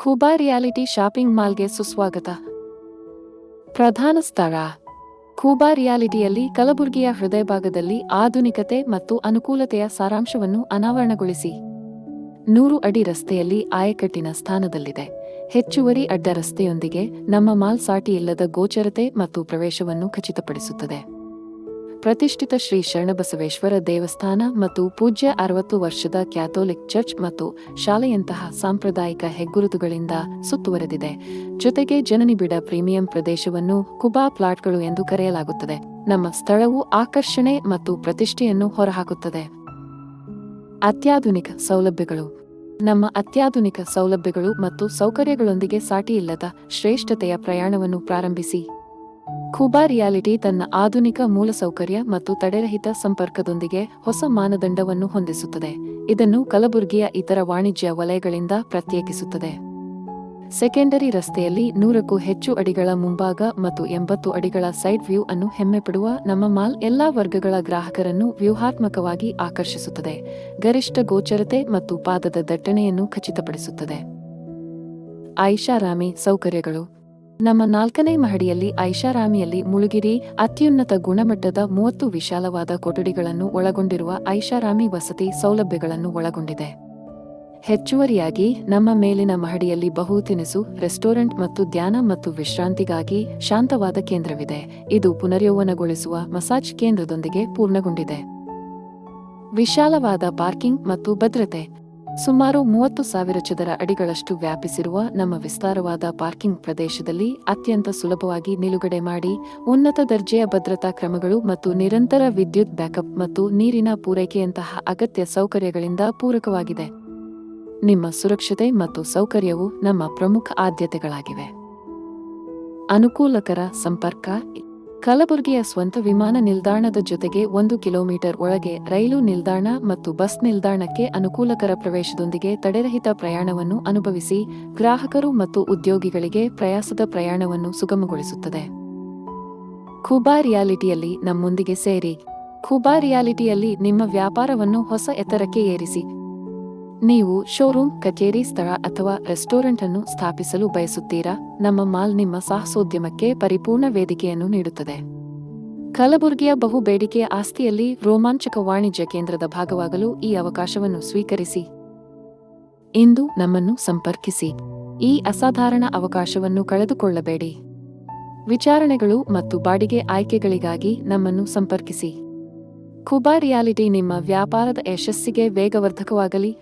Khuba reality shopping ಮಾಲ್ಗೆ ಸುಸ್ವಾಗತ. ಪ್ರಧಾನ ಸ್ಥಳ. ಖೂಬಾ ರಿಯಾಲಿಟಿಯಲ್ಲಿ ಕಲಬುರಗಿಯ ಹೃದಯ ಭಾಗದಲ್ಲಿ ಆಧುನಿಕತೆ ಮತ್ತು ಅನುಕೂಲತೆಯ ಸಾರಾಂಶವನ್ನು ಅನಾವರಣಗೊಳಿಸಿ. ನೂರು ಅಡಿ ರಸ್ತೆಯಲ್ಲಿ ಆಯಕಟ್ಟಿನ ಸ್ಥಾನದಲ್ಲಿದೆ. ಹೆಚ್ಚುವರಿ ಅಡ್ಡ ರಸ್ತೆಯೊಂದಿಗೆ ನಮ್ಮ ಮಾಲ್ ಸಾಟಿಯಿಲ್ಲದ ಗೋಚರತೆ ಮತ್ತು ಪ್ರವೇಶವನ್ನು ಖಚಿತಪಡಿಸುತ್ತದೆ. ಪ್ರತಿಷ್ಠಿತ ಶ್ರೀ ಶರಣಬಸವೇಶ್ವರ ದೇವಸ್ಥಾನ ಮತ್ತು ಪೂಜ್ಯ ಅರವತ್ತು ವರ್ಷದ ಕ್ಯಾಥೋಲಿಕ್ ಚರ್ಚ್ ಮತ್ತು ಶಾಲೆಯಂತಹ ಸಾಂಪ್ರದಾಯಿಕ ಹೆಗ್ಗುರುತುಗಳಿಂದ ಸುತ್ತುವರೆದಿದೆ. ಜೊತೆಗೆ ಜನನಿಬಿಡ ಪ್ರೀಮಿಯಂ ಪ್ರದೇಶವನ್ನು ಕುಬಾ ಪ್ಲಾಟ್ಗಳು ಎಂದು ಕರೆಯಲಾಗುತ್ತದೆ. ನಮ್ಮ ಸ್ಥಳವು ಆಕರ್ಷಣೆ ಮತ್ತು ಪ್ರತಿಷ್ಠೆಯನ್ನು ಹೊರಹಾಕುತ್ತದೆ. ಅತ್ಯಾಧುನಿಕ ಸೌಲಭ್ಯಗಳು. ನಮ್ಮ ಅತ್ಯಾಧುನಿಕ ಸೌಲಭ್ಯಗಳು ಮತ್ತು ಸೌಕರ್ಯಗಳೊಂದಿಗೆ ಸಾಟಿಯಿಲ್ಲದ ಶ್ರೇಷ್ಠತೆಯ ಪ್ರಯಾಣವನ್ನು ಪ್ರಾರಂಭಿಸಿ. ಖುಬಾ ರಿಯಾಲಿಟಿ ತನ್ನ ಆಧುನಿಕ ಮೂಲಸೌಕರ್ಯ ಮತ್ತು ತಡೆರಹಿತ ಸಂಪರ್ಕದೊಂದಿಗೆ ಹೊಸ ಮಾನದಂಡವನ್ನು ಹೊಂದಿಸುತ್ತದೆ. ಇದನ್ನು ಕಲಬುರಗಿಯ ಇತರ ವಾಣಿಜ್ಯ ವಲಯಗಳಿಂದ ಪ್ರತ್ಯೇಕಿಸುತ್ತದೆ. ಸೆಕೆಂಡರಿ ರಸ್ತೆಯಲ್ಲಿ ನೂರಕ್ಕೂ ಹೆಚ್ಚು ಅಡಿಗಳ ಮುಂಭಾಗ ಮತ್ತು ಎಂಬತ್ತು ಅಡಿಗಳ ಸೈಡ್ ವ್ಯೂ ಅನ್ನು ಹೆಮ್ಮೆಪಡುವ ನಮ್ಮ ಮಾಲ್ ಎಲ್ಲಾ ವರ್ಗಗಳ ಗ್ರಾಹಕರನ್ನು ವ್ಯೂಹಾತ್ಮಕವಾಗಿ ಆಕರ್ಷಿಸುತ್ತದೆ. ಗರಿಷ್ಠ ಗೋಚರತೆ ಮತ್ತು ಪಾದದ ದಟ್ಟಣೆಯನ್ನು ಖಚಿತಪಡಿಸುತ್ತದೆ. ಐಷಾರಾಮಿ ಸೌಕರ್ಯಗಳು. ನಮ್ಮ ನಾಲ್ಕನೇ ಮಹಡಿಯಲ್ಲಿ ಐಷಾರಾಮಿಯಲ್ಲಿ ಮುಳುಗಿರಿ, ಅತ್ಯುನ್ನತ ಗುಣಮಟ್ಟದ ಮೂವತ್ತು ವಿಶಾಲವಾದ ಕೊಠಡಿಗಳನ್ನು ಒಳಗೊಂಡಿರುವ ಐಷಾರಾಮಿ ವಸತಿ ಸೌಲಭ್ಯಗಳನ್ನು ಒಳಗೊಂಡಿದೆ. ಹೆಚ್ಚುವರಿಯಾಗಿ ನಮ್ಮ ಮೇಲಿನ ಮಹಡಿಯಲ್ಲಿ ಬಹು ತಿನಿಸು, ರೆಸ್ಟೋರೆಂಟ್ ಮತ್ತು ಧ್ಯಾನ ಮತ್ತು ವಿಶ್ರಾಂತಿಗಾಗಿ ಶಾಂತವಾದ ಕೇಂದ್ರವಿದೆ. ಇದು ಪುನರ್ಯೌವನಗೊಳಿಸುವ ಮಸಾಜ್ ಕೇಂದ್ರದೊಂದಿಗೆ ಪೂರ್ಣಗೊಂಡಿದೆ. ವಿಶಾಲವಾದ ಪಾರ್ಕಿಂಗ್ ಮತ್ತು ಭದ್ರತೆ. ಸುಮಾರು ಮೂವತ್ತು ಸಾವಿರ ಚದರ ಅಡಿಗಳಷ್ಟು ವ್ಯಾಪಿಸಿರುವ ನಮ್ಮ ವಿಸ್ತಾರವಾದ ಪಾರ್ಕಿಂಗ್ ಪ್ರದೇಶದಲ್ಲಿ ಅತ್ಯಂತ ಸುಲಭವಾಗಿ ನಿಲುಗಡೆ ಮಾಡಿ, ಉನ್ನತ ದರ್ಜೆಯ ಭದ್ರತಾ ಕ್ರಮಗಳು ಮತ್ತು ನಿರಂತರ ವಿದ್ಯುತ್ ಬ್ಯಾಕಪ್ ಮತ್ತು ನೀರಿನ ಪೂರೈಕೆಯಂತಹ ಅಗತ್ಯ ಸೌಕರ್ಯಗಳಿಂದ ಪೂರಕವಾಗಿದೆ. ನಿಮ್ಮ ಸುರಕ್ಷತೆ ಮತ್ತು ಸೌಕರ್ಯವು ನಮ್ಮ ಪ್ರಮುಖ ಆದ್ಯತೆಗಳಾಗಿವೆ. ಅನುಕೂಲಕರ ಸಂಪರ್ಕ ಕಲಬುರಗಿಯ ಸ್ವಂತ ವಿಮಾನ ನಿಲ್ದಾಣದ ಜೊತೆಗೆ ಒಂದು ಕಿಲೋಮೀಟರ್ ಒಳಗೆ ರೈಲು ನಿಲ್ದಾಣ ಮತ್ತು ಬಸ್ ನಿಲ್ದಾಣಕ್ಕೆ ಅನುಕೂಲಕರ ಪ್ರವೇಶದೊಂದಿಗೆ ತಡೆರಹಿತ ಪ್ರಯಾಣವನ್ನು ಅನುಭವಿಸಿ ಗ್ರಾಹಕರು ಮತ್ತು ಉದ್ಯೋಗಿಗಳಿಗೆ ಪ್ರಯಾಸದ ಪ್ರಯಾಣವನ್ನು ಸುಗಮಗೊಳಿಸುತ್ತದೆ. ಖುಬಾ ರಿಯಾಲಿಟಿಯಲ್ಲಿ ನಮ್ಮೊಂದಿಗೆ ಸೇರಿ, ಖುಬಾ ರಿಯಾಲಿಟಿಯಲ್ಲಿ ನಿಮ್ಮ ವ್ಯಾಪಾರವನ್ನು ಹೊಸ ಎತ್ತರಕ್ಕೆ ಏರಿಸಿ ನೀವು ಶೋರೂಮ್, ಕಚೇರಿ, ಸ್ಥಳ ಅಥವಾ ರೆಸ್ಟೋರೆಂಟ್ ಅನ್ನು ಸ್ಥಾಪಿಸಲು ಬಯಸುತ್ತೀರಾ? ನಮ್ಮ ಮಾಲ್ ನಿಮ್ಮ ಸಾಹಸೋದ್ಯಮಕ್ಕೆ ಪರಿಪೂರ್ಣ ವೇದಿಕೆಯನ್ನು ನೀಡುತ್ತದೆ. ಕಲಬುರಗಿಯ ಬಹು ಬೇಡಿಕೆಯ ಆಸ್ತಿಯಲ್ಲಿ ರೋಮಾಂಚಕ ವಾಣಿಜ್ಯ ಕೇಂದ್ರದ ಭಾಗವಾಗಲು ಈ ಅವಕಾಶವನ್ನು ಸ್ವೀಕರಿಸಿ. ಇಂದು ನಮ್ಮನ್ನು ಸಂಪರ್ಕಿಸಿ. ಈ ಅಸಾಧಾರಣ ಅವಕಾಶವನ್ನು ಕಳೆದುಕೊಳ್ಳಬೇಡಿ. ವಿಚಾರಣೆಗಳು ಮತ್ತು ಬಾಡಿಗೆ ಆಯ್ಕೆಗಳಿಗಾಗಿ ನಮ್ಮನ್ನು ಸಂಪರ್ಕಿಸಿ. ಖುಬಾ ರಿಯಾಲಿಟಿ ನಿಮ್ಮ ವ್ಯಾಪಾರದ ಯಶಸ್ಸಿಗೆ ವೇಗವರ್ಧಕವಾಗಲಿ.